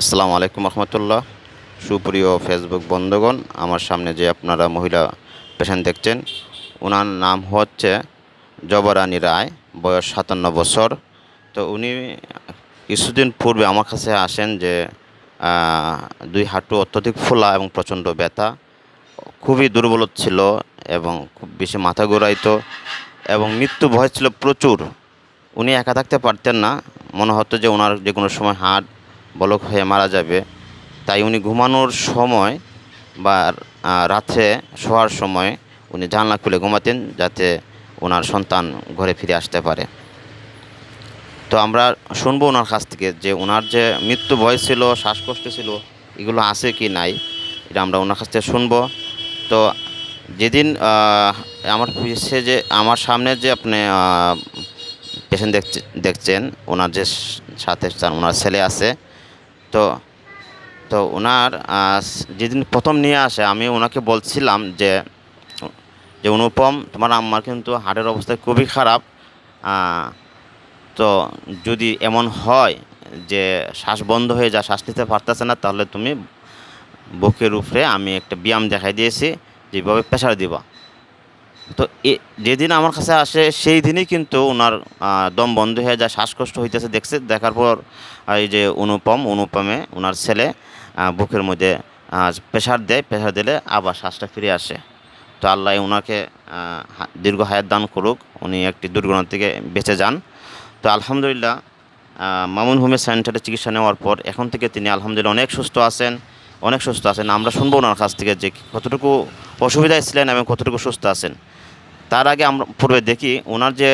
আসসালামু আলাইকুম রহমতুল্লাহ। সুপ্রিয় ফেসবুক বন্ধুগণ, আমার সামনে যে আপনারা মহিলা পেশেন্ট দেখছেন ওনার নাম হচ্ছে জবরানী রায়, বয়স সাতান্ন বছর। তো উনি কিছুদিন পূর্বে আমার কাছে আসেন যে দুই হাঁটু অত্যধিক ফোলা এবং প্রচণ্ড ব্যথা, খুবই দুর্বল ছিল এবং খুব বেশি মাথা ঘোরাইতো এবং মৃত্যু ভয় ছিল প্রচুর। উনি একা থাকতে পারতেন না, মনে হতো যে ওনার যে কোনো সময় হার্ট বলক হয়ে মারা যাবে। তাই উনি ঘুমানোর সময় বা রাত্রে শোয়ার সময় উনি জানলা খুলে ঘুমাতেন যাতে ওনার সন্তান ঘরে ফিরে আসতে পারে। তো আমরা শুনব ওনার কাছ থেকে যে ওনার যে মৃত্যু ভয় ছিল, শ্বাসকষ্ট ছিল, এগুলো আছে কি নাই, এটা আমরা ওনার কাছ থেকে শুনব। তো যেদিন আমার পিছিয়ে যে, আমার সামনে যে আপনি পেশেন্ট দেখছে, দেখছেন, ওনার যে সাথে ওনার ছেলে আছে তো তো ওনার যেদিন প্রথম নিয়ে আসে, আমি ওনাকে বলছিলাম যে যে অনুপম, তোমার আম্মার কিন্তু হার্টের অবস্থা খুবই খারাপ তো যদি এমন হয় যে শ্বাস বন্ধ হয়ে যায়, শ্বাস নিতে পারতেছে না, তাহলে তুমি বুকের উপরে আমি একটা ব্যায়াম দেখাই দিয়েছি, যেভাবে প্রেশার দিবা। তো এ, যেদিন আমার কাছে আসে, সেই দিনই কিন্তু ওনার দম বন্ধ হয়ে যায়, শ্বাসকষ্ট হইতেছে, দেখছে, দেখার পর এই যে অনুপম, অনুপমে ওনার ছেলে বুকের মধ্যে প্রেশার দেয়, প্রেশার দিলে আবার শ্বাসটা ফিরে আসে। তো আল্লাহ ওনাকে দীর্ঘ হায়াত দান করুক, উনি একটি দুর্ঘটনা থেকে বেঁচে যান। তো আলহামদুলিল্লাহ মামুন হোমের সেন্টারে চিকিৎসা নেওয়ার পর, এখন থেকে তিনি আলহামদুলিল্লাহ অনেক সুস্থ আছেন। অনেক সুস্থ আছেন। আমরা শুনব ওনার কাছ থেকে যে কতটুকু অসুবিধায় ছিলেন এবং কতটুকু সুস্থ আছেন। তার আগে আমরা পূর্বে দেখি, ওনার যে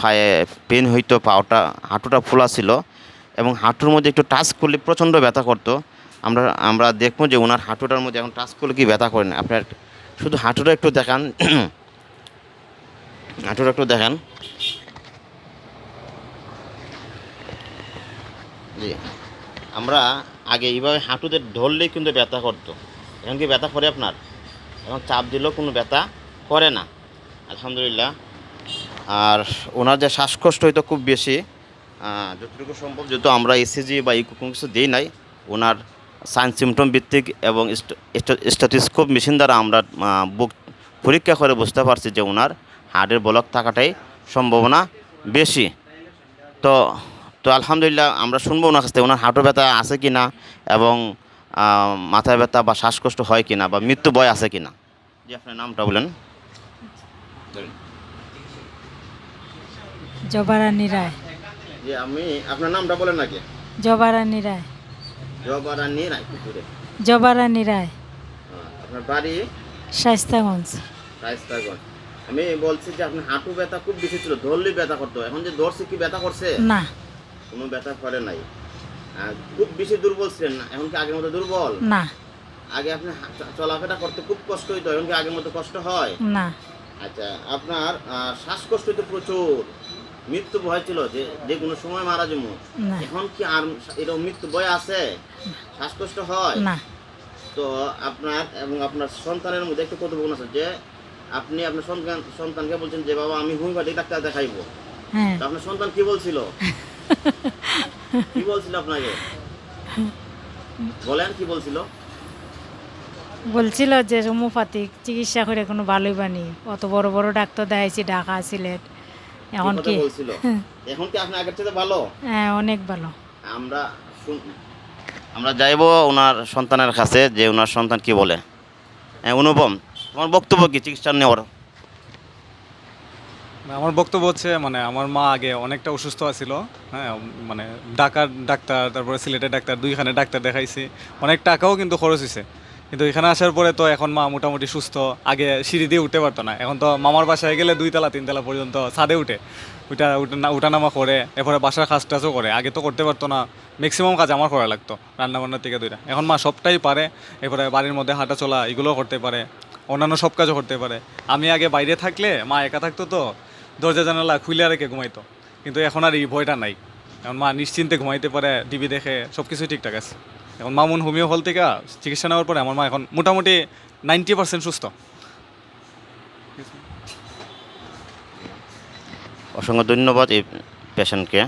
পায়ে পেন হইতো, পাওটা, হাঁটুটা ফোলা ছিল এবং হাঁটুর মধ্যে একটু টাচ করলে প্রচণ্ড ব্যথা করতো। আমরা আমরা দেখব যে ওনার হাঁটুটার মধ্যে এখন টাচ করলে কি ব্যথা করে না। আপনার শুধু হাঁটুটা একটু দেখান। হাঁটুটা একটু দেখান। জি। আমরা আগে এইভাবে হাঁটুতে ধরলেই কিন্তু ব্যথা করতো। এখন কি ব্যথা করে আপনার? এখন চাপ দিলেও কোনো ব্যথা করে না। আলহামদুলিল্লাহ। আর ওনার যে শ্বাসকষ্ট হয়তো খুব বেশি যতটুকু সম্ভব যেহেতু আমরা এসিজি বা ইকো কোনো কিছু দিই নাই, ওনার সাইন্স সিমটম ভিত্তিক এবং স্ট্যাটিস্কোপ মেশিন দ্বারা আমরা বুক পরীক্ষা করে বুঝতে পারছি যে ওনার হার্টের ব্লক থাকাটাই সম্ভাবনা বেশি। তো তো আলহামদুলিল্লাহ আমরা শুনব ওনার কাছ থেকে ওনার হাঁটু ব্যথা আছে কি না এবং মাথায় ব্যথা বা শ্বাসকষ্ট হয় কি না বা মৃত্যু ভয় আছে কি না জি আপনার নামটা বলেন। জবারানী রায়। জি আমি আপনার নামটা বলেন নাকি জবারানী রায়। জবারানি রায়পুরে জবারানী রায়। আপনার বাড়ি? শাইস্তাগঞ্জ রায়স্তাগঞ্জ আমি বলছি যে আপনার হাঁটু ব্যথা খুব বেশি ছিল ধরলেই ব্যথা করতো। এখন যে ধরছে কি ব্যথা করছে? না। কোনো ব্যথা করে নাই। খুব বেশি দুর্বল ছিলেন না এখন কি আগের মতো দুর্বল? না। আগে আপনি চলাফেরা করতে খুব কষ্ট হইতো এখন কি আগের মতো কষ্ট হয়? না। আচ্ছা আপনার শ্বাসকষ্ট হইতো প্রচুর। মৃত্যু ভয় ছিল যে যে কোনো সময় মারা যাব। এখন কি আর এরকম মৃত্যু ভয় আছে? শ্বাসকষ্ট হয়? না। তো আপনার এবং আপনার সন্তানের মধ্যে একটু কথোপকথন আছে যে আপনি আপনার সন্তান সন্তানকে বলছেন যে বাবা আমি হোমিওপ্যাথিক ডাক্তার দেখাইবো। হ্যাঁ। তো আপনার সন্তান কি বলছিল? কি বলছিল আপনাকে? বলেন কি বলছিল? বলছিল যে হোমিওপ্যাথিক চিকিৎসা করে কোনো ভালোই বানি অত বড় বড় ডাক্তার দেখাইছি ঢাকা সিলেট। এখন কি? বলছিল? এখন কি আপনি আগের থেকে ভালো? হ্যাঁ অনেক ভালো। আমরা আমরা যাইব ওনার সন্তানের কাছে যে ওনার সন্তান কি বলে? হ্যাঁ অনুপম তোমার বক্তব্য কি? চিকিৎসা নেওয়ার আমার বক্তব্য হচ্ছে মানে আমার মা আগে অনেকটা অসুস্থ আছিল হ্যাঁ মানে ঢাকার ডাক্তার, তারপরে সিলেটের ডাক্তার, দুইখানে ডাক্তার দেখাইছি। অনেক টাকাও কিন্তু খরচ হয়েছে কিন্তু এখানে আসার পরে তো এখন মা মোটামুটি সুস্থ, আগে সিঁড়ি দিয়ে উঠতে পারতো না। এখন তো মামার বাসায় গেলে দুইতলা তিনতলা পর্যন্ত ছাদে উঠে। উঠা উঠা উঠানামা করে, এরপরে বাসার কাজ টাজও করে। আগে তো করতে পারতো না ম্যাক্সিমাম কাজ আমার করা লাগতো রান্নাবান্নার থেকে দুইটা এখন মা সবটাই পারে, এরপরে বাড়ির মধ্যে হাঁটা চলা, এগুলোও করতে পারে, অন্যান্য সব কাজও করতে পারে। আমি আগে বাইরে থাকলে মা একা থাকতো তো দরজা জানালা খুলে রেখে ঘুমাইতো। কিন্তু এখন আর এই ভয়টা নাই। এখন মা নিশ্চিন্তে ঘুমাইতে পারে, টিভি দেখে সব কিছুই ঠিকঠাক আছে। এখন মামুন হোমিও হল থেকে চিকিৎসা নেওয়ার পরে আমার মা এখন মোটামুটি নাইনটি পার্সেন্ট সুস্থ। অসংখ্য ধন্যবাদ এই পেশেন্টকে।